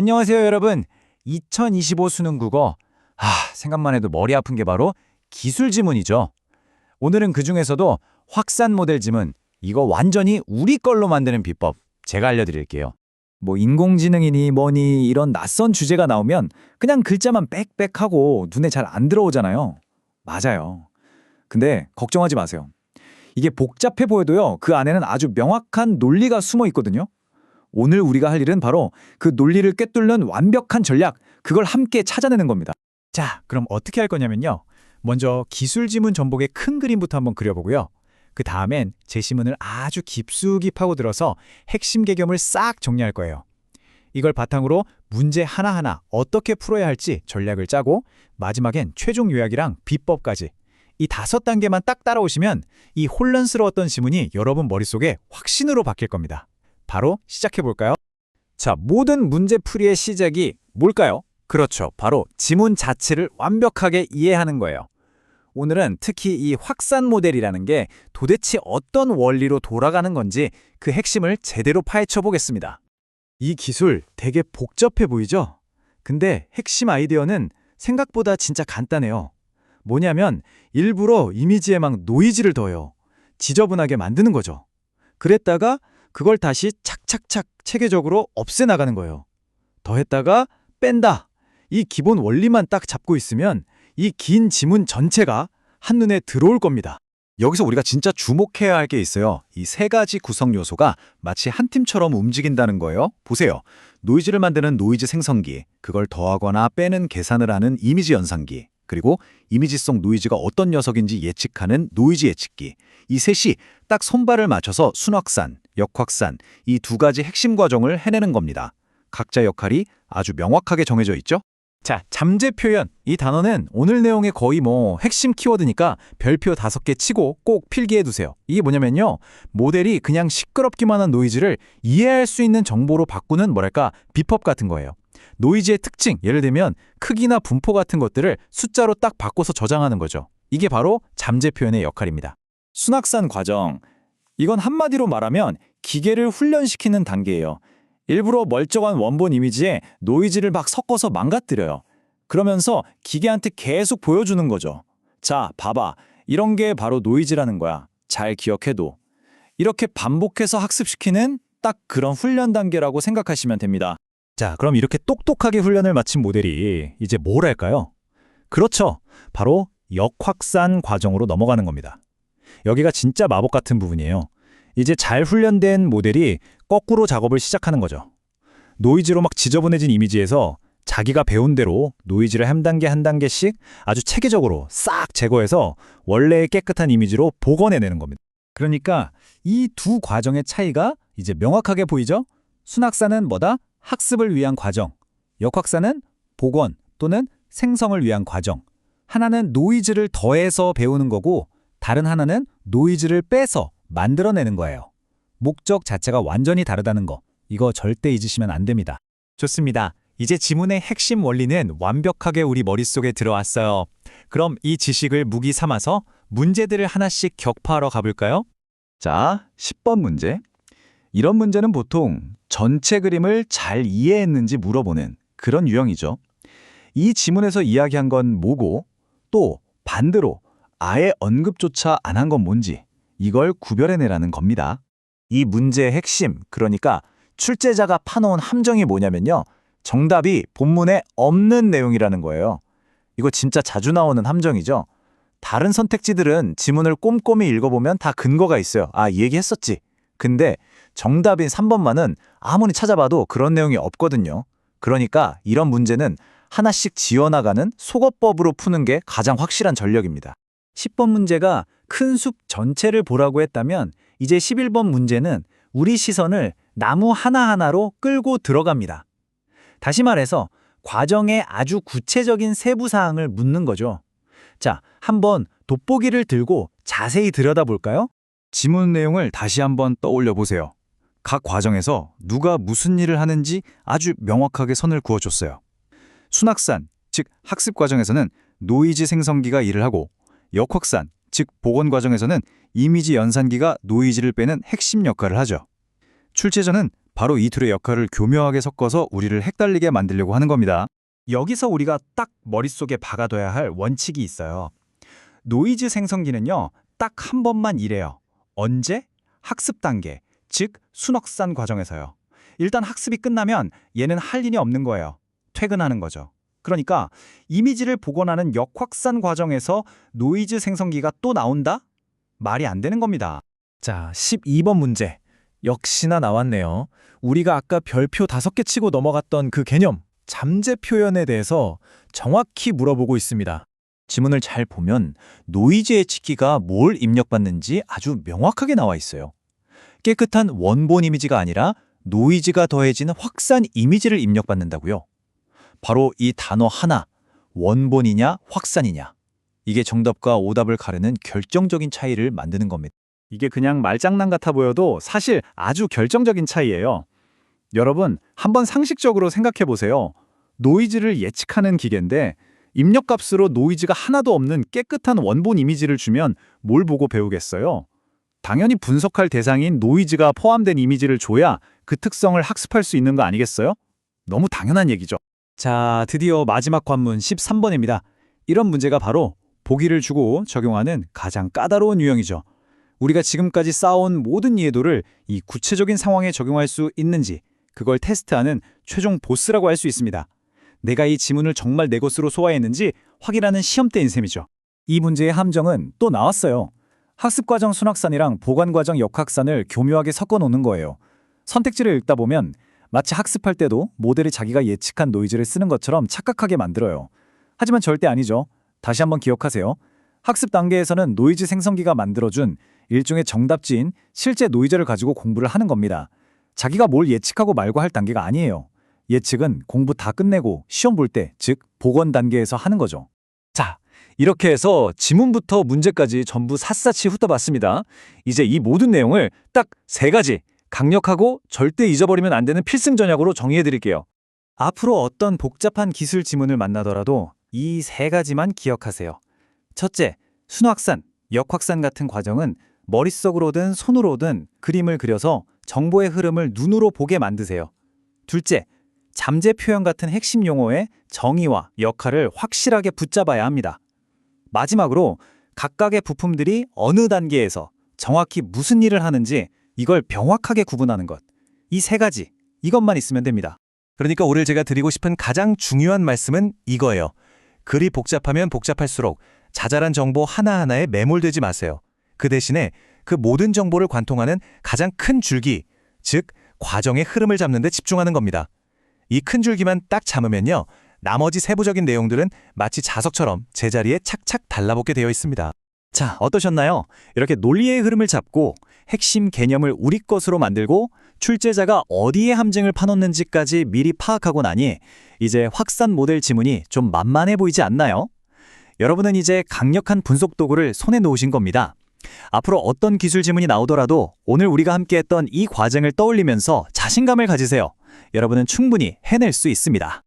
안녕하세요, 여러분. 2025 수능 국어. 아, 생각만 해도 머리 아픈 게 바로 기술 지문이죠. 오늘은 그 중에서도 확산 모델 지문, 이거 완전히 우리 걸로 만드는 비법 제가 알려드릴게요. 뭐 인공지능이니 뭐니 이런 낯선 주제가 나오면 그냥 글자만 빽빽하고 눈에 잘 안 들어오잖아요. 맞아요. 근데 걱정하지 마세요. 이게 복잡해 보여도요, 그 안에는 아주 명확한 논리가 숨어 있거든요. 오늘 우리가 할 일은 바로 그 논리를 꿰뚫는 완벽한 전략, 그걸 함께 찾아내는 겁니다. 자, 그럼 어떻게 할 거냐면요. 먼저 기술 지문 전복의 큰 그림부터 한번 그려보고요. 그 다음엔 제시문을 아주 깊숙이 파고들어서 핵심 개념을 싹 정리할 거예요. 이걸 바탕으로 문제 하나하나 어떻게 풀어야 할지 전략을 짜고 마지막엔 최종 요약이랑 비법까지 이 다섯 단계만 딱 따라오시면 이 혼란스러웠던 지문이 여러분 머릿속에 확신으로 바뀔 겁니다. 바로 시작해 볼까요? 자, 모든 문제 풀이의 시작이 뭘까요? 그렇죠. 바로 지문 자체를 완벽하게 이해하는 거예요. 오늘은 특히 이 확산 모델이라는 게 도대체 어떤 원리로 돌아가는 건지 그 핵심을 제대로 파헤쳐 보겠습니다. 이 기술 되게 복잡해 보이죠? 근데 핵심 아이디어는 생각보다 진짜 간단해요. 뭐냐면 일부러 이미지에 막 노이즈를 더해요. 지저분하게 만드는 거죠. 그랬다가 그걸 다시 착착착 체계적으로 없애나가는 거예요. 더했다가 뺀다. 이 기본 원리만 딱 잡고 있으면 이 긴 지문 전체가 한눈에 들어올 겁니다. 여기서 우리가 진짜 주목해야 할 게 있어요. 이 세 가지 구성 요소가 마치 한 팀처럼 움직인다는 거예요. 보세요. 노이즈를 만드는 노이즈 생성기, 그걸 더하거나 빼는 계산을 하는 이미지 연산기, 그리고 이미지 속 노이즈가 어떤 녀석인지 예측하는 노이즈 예측기. 이 셋이 딱 손발을 맞춰서 순확산, 역확산, 이 두 가지 핵심 과정을 해내는 겁니다. 각자 역할이 아주 명확하게 정해져 있죠? 자, 잠재 표현. 이 단어는 오늘 내용의 거의 뭐 핵심 키워드니까 별표 다섯 개 치고 꼭 필기해 두세요. 이게 뭐냐면요. 모델이 그냥 시끄럽기만 한 노이즈를 이해할 수 있는 정보로 바꾸는 뭐랄까 비법 같은 거예요. 노이즈의 특징, 예를 들면 크기나 분포 같은 것들을 숫자로 딱 바꿔서 저장하는 거죠. 이게 바로 잠재 표현의 역할입니다. 순학산 과정. 이건 한마디로 말하면 기계를 훈련시키는 단계예요. 일부러 멀쩡한 원본 이미지에 노이즈를 막 섞어서 망가뜨려요. 그러면서 기계한테 계속 보여주는 거죠. 자, 봐봐. 이런 게 바로 노이즈라는 거야. 잘 기억해도. 이렇게 반복해서 학습시키는 딱 그런 훈련 단계라고 생각하시면 됩니다. 자, 그럼 이렇게 똑똑하게 훈련을 마친 모델이 이제 뭘 할까요? 그렇죠. 바로 역확산 과정으로 넘어가는 겁니다. 여기가 진짜 마법 같은 부분이에요. 이제 잘 훈련된 모델이 거꾸로 작업을 시작하는 거죠. 노이즈로 막 지저분해진 이미지에서 자기가 배운 대로 노이즈를 한 단계 한 단계씩 아주 체계적으로 싹 제거해서 원래의 깨끗한 이미지로 복원해내는 겁니다. 그러니까 이 두 과정의 차이가 이제 명확하게 보이죠? 순학사는 뭐다? 학습을 위한 과정. 역학사는 복원 또는 생성을 위한 과정. 하나는 노이즈를 더해서 배우는 거고 다른 하나는 노이즈를 빼서 만들어내는 거예요. 목적 자체가 완전히 다르다는 거. 이거 절대 잊으시면 안 됩니다. 좋습니다. 이제 지문의 핵심 원리는 완벽하게 우리 머릿속에 들어왔어요. 그럼 이 지식을 무기 삼아서 문제들을 하나씩 격파하러 가볼까요? 자, 10번 문제. 이런 문제는 보통 전체 그림을 잘 이해했는지 물어보는 그런 유형이죠. 이 지문에서 이야기한 건 뭐고 또 반대로 아예 언급조차 안 한 건 뭔지 이걸 구별해내라는 겁니다. 이 문제의 핵심, 그러니까 출제자가 파놓은 함정이 뭐냐면요. 정답이 본문에 없는 내용이라는 거예요. 이거 진짜 자주 나오는 함정이죠. 다른 선택지들은 지문을 꼼꼼히 읽어보면 다 근거가 있어요. 아, 이 얘기 했었지. 근데 정답인 3번만은 아무리 찾아봐도 그런 내용이 없거든요. 그러니까 이런 문제는 하나씩 지어나가는 속어법으로 푸는 게 가장 확실한 전력입니다. 10번 문제가 큰 숲 전체를 보라고 했다면 이제 11번 문제는 우리 시선을 나무 하나하나로 끌고 들어갑니다. 다시 말해서 과정의 아주 구체적인 세부 사항을 묻는 거죠. 자, 한번 돋보기를 들고 자세히 들여다볼까요? 지문 내용을 다시 한번 떠올려 보세요. 각 과정에서 누가 무슨 일을 하는지 아주 명확하게 선을 그어줬어요. 순학산, 즉 학습 과정에서는 노이즈 생성기가 일을 하고 역확산, 즉 복원 과정에서는 이미지 연산기가 노이즈를 빼는 핵심 역할을 하죠. 출제자는 바로 이 둘의 역할을 교묘하게 섞어서 우리를 헷갈리게 만들려고 하는 겁니다. 여기서 우리가 딱 머릿속에 박아둬야 할 원칙이 있어요. 노이즈 생성기는요, 딱 한 번만 일해요. 언제? 학습 단계, 즉 순확산 과정에서요. 일단 학습이 끝나면 얘는 할 일이 없는 거예요. 퇴근하는 거죠. 그러니까 이미지를 복원하는 역확산 과정에서 노이즈 생성기가 또 나온다? 말이 안 되는 겁니다. 자, 12번 문제. 역시나 나왔네요. 우리가 아까 별표 다섯 개 치고 넘어갔던 그 개념, 잠재 표현에 대해서 정확히 물어보고 있습니다. 지문을 잘 보면 노이즈의 치기가 뭘 입력받는지 아주 명확하게 나와 있어요. 깨끗한 원본 이미지가 아니라 노이즈가 더해진 확산 이미지를 입력받는다고요. 바로 이 단어 하나, 원본이냐 확산이냐. 이게 정답과 오답을 가르는 결정적인 차이를 만드는 겁니다. 이게 그냥 말장난 같아 보여도 사실 아주 결정적인 차이예요. 여러분, 한번 상식적으로 생각해 보세요. 노이즈를 예측하는 기계인데 입력값으로 노이즈가 하나도 없는 깨끗한 원본 이미지를 주면 뭘 보고 배우겠어요? 당연히 분석할 대상인 노이즈가 포함된 이미지를 줘야 그 특성을 학습할 수 있는 거 아니겠어요? 너무 당연한 얘기죠. 자, 드디어 마지막 관문 13번입니다. 이런 문제가 바로 보기를 주고 적용하는 가장 까다로운 유형이죠. 우리가 지금까지 쌓아온 모든 이해도를 이 구체적인 상황에 적용할 수 있는지 그걸 테스트하는 최종 보스라고 할 수 있습니다. 내가 이 지문을 정말 내 것으로 소화했는지 확인하는 시험대인 셈이죠. 이 문제의 함정은 또 나왔어요. 학습과정 순학산이랑 보관과정 역학산을 교묘하게 섞어 놓는 거예요. 선택지를 읽다 보면 마치 학습할 때도 모델이 자기가 예측한 노이즈를 쓰는 것처럼 착각하게 만들어요. 하지만 절대 아니죠. 다시 한번 기억하세요. 학습 단계에서는 노이즈 생성기가 만들어준 일종의 정답지인 실제 노이즈를 가지고 공부를 하는 겁니다. 자기가 뭘 예측하고 말고 할 단계가 아니에요. 예측은 공부 다 끝내고 시험 볼 때, 즉 복원 단계에서 하는 거죠. 자, 이렇게 해서 지문부터 문제까지 전부 샅샅이 훑어봤습니다. 이제 이 모든 내용을 딱 세 가지 강력하고 절대 잊어버리면 안 되는 필승 전략으로 정의해 드릴게요. 앞으로 어떤 복잡한 기술 지문을 만나더라도 이 세 가지만 기억하세요. 첫째, 순확산, 역확산 같은 과정은 머릿속으로든 손으로든 그림을 그려서 정보의 흐름을 눈으로 보게 만드세요. 둘째, 잠재 표현 같은 핵심 용어의 정의와 역할을 확실하게 붙잡아야 합니다. 마지막으로 각각의 부품들이 어느 단계에서 정확히 무슨 일을 하는지 이걸 명확하게 구분하는 것. 이 세 가지, 이것만 있으면 됩니다. 그러니까 오늘 제가 드리고 싶은 가장 중요한 말씀은 이거예요. 글이 복잡하면 복잡할수록 자잘한 정보 하나하나에 매몰되지 마세요. 그 대신에 그 모든 정보를 관통하는 가장 큰 줄기, 즉 과정의 흐름을 잡는 데 집중하는 겁니다. 이 큰 줄기만 딱 잡으면요. 나머지 세부적인 내용들은 마치 자석처럼 제자리에 착착 달라붙게 되어 있습니다. 자, 어떠셨나요? 이렇게 논리의 흐름을 잡고 핵심 개념을 우리 것으로 만들고 출제자가 어디에 함정을 파놓는지까지 미리 파악하고 나니 이제 확산 모델 지문이 좀 만만해 보이지 않나요? 여러분은 이제 강력한 분석 도구를 손에 놓으신 겁니다. 앞으로 어떤 기술 지문이 나오더라도 오늘 우리가 함께했던 이 과정을 떠올리면서 자신감을 가지세요. 여러분은 충분히 해낼 수 있습니다.